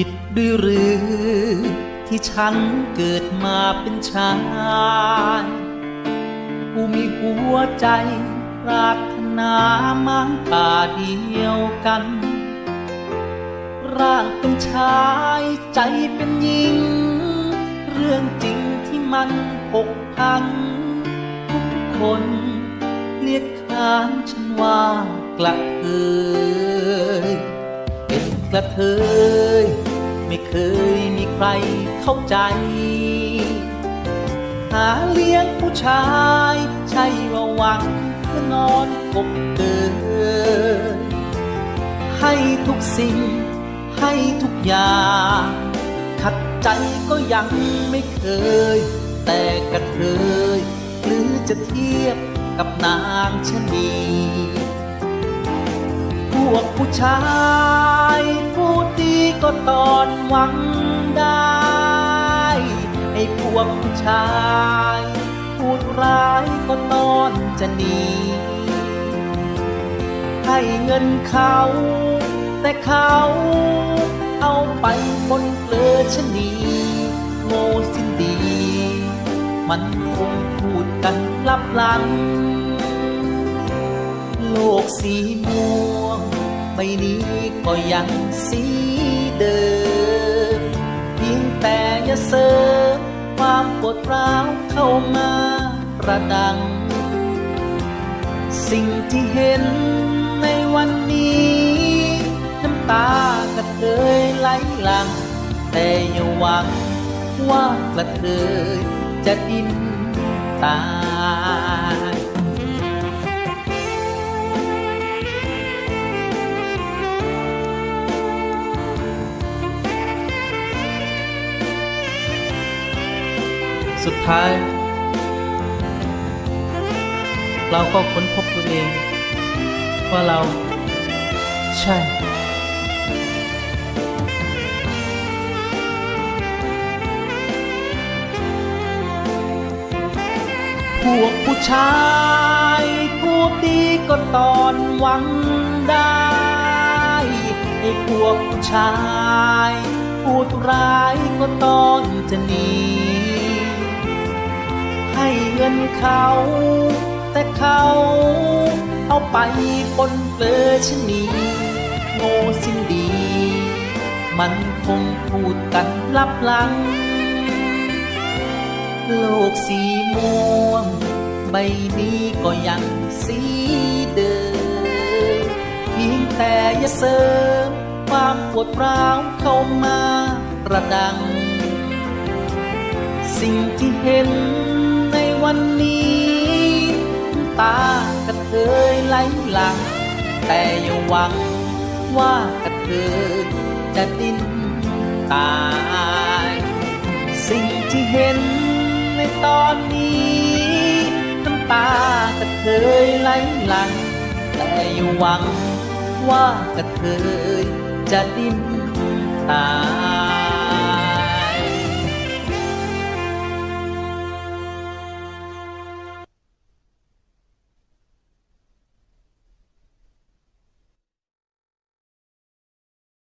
ผิดด้วยหรือ ที่ฉันเกิดมาเป็นชายผู้มีหัวใจปรารถนามาป่าเดียวกัน ร่างเป็นชายใจเป็นหญิง เรื่องจริงที่มันผกพันทุกคนเรียกขานฉันว่ากระเทยเป็นกระเทย ไม่เคยมีใครเข้าใจ หาเลี้ยงผู้ชายใช่ว่าหวังเพื่อนอนกบเกินให้ทุกสิ่งให้ทุกอย่างขัดใจก็ยังไม่เคย แต่กระเทยหรือจะเทียบกับนางชะนี พวกผู้ชายพูดดีก็ตอ หวังได้ไอ้พวกผู้ชายพูดร้ายก็ตอนจะหนี ให้เงินเขา แต่เขาเอาไปบนเกลือชนีโง่สิ้นดี มันคงพูดกันลับหลัง โลกสีม่วงใบนี้ก็ยังสี อย่าเสริมความปวดร้าวเข้ามาประดัง สิ่งที่เห็นในวันนี้ น้ำตากระเทยไหลหลัง แต่อย่าหวังว่ากระเทยจะดิ้นตาย สุดท้าย เราก็ค้นพบตัวเอง ว่าเรา ใช่ พวกผู้ชายพูดดีก็ตอนหวังได้ไอ้พวกผู้ชายพูดร้ายก็ตอนจะหนี เงินเขา แต่เขาเอาไปปนเปลือชนีโง่สิ้นดี มันคงพูดกันลับหลัง โลกสีม่วงใบนี้ก็ยังสีเดิมเพียงแต่อย่าเสริมความปวดร้าวเข้ามาประดัง สิ่งที่เห็น วันนี้ ตากระเทยไหลหลัง แต่อย่าหวังว่ากระเทยจะดิ้นตาย สิ่งที่เห็นในตอนนี้น้ำตากระเทยไหลหลัง แต่อย่าหวังว่ากระเทยจะดิ้นตาย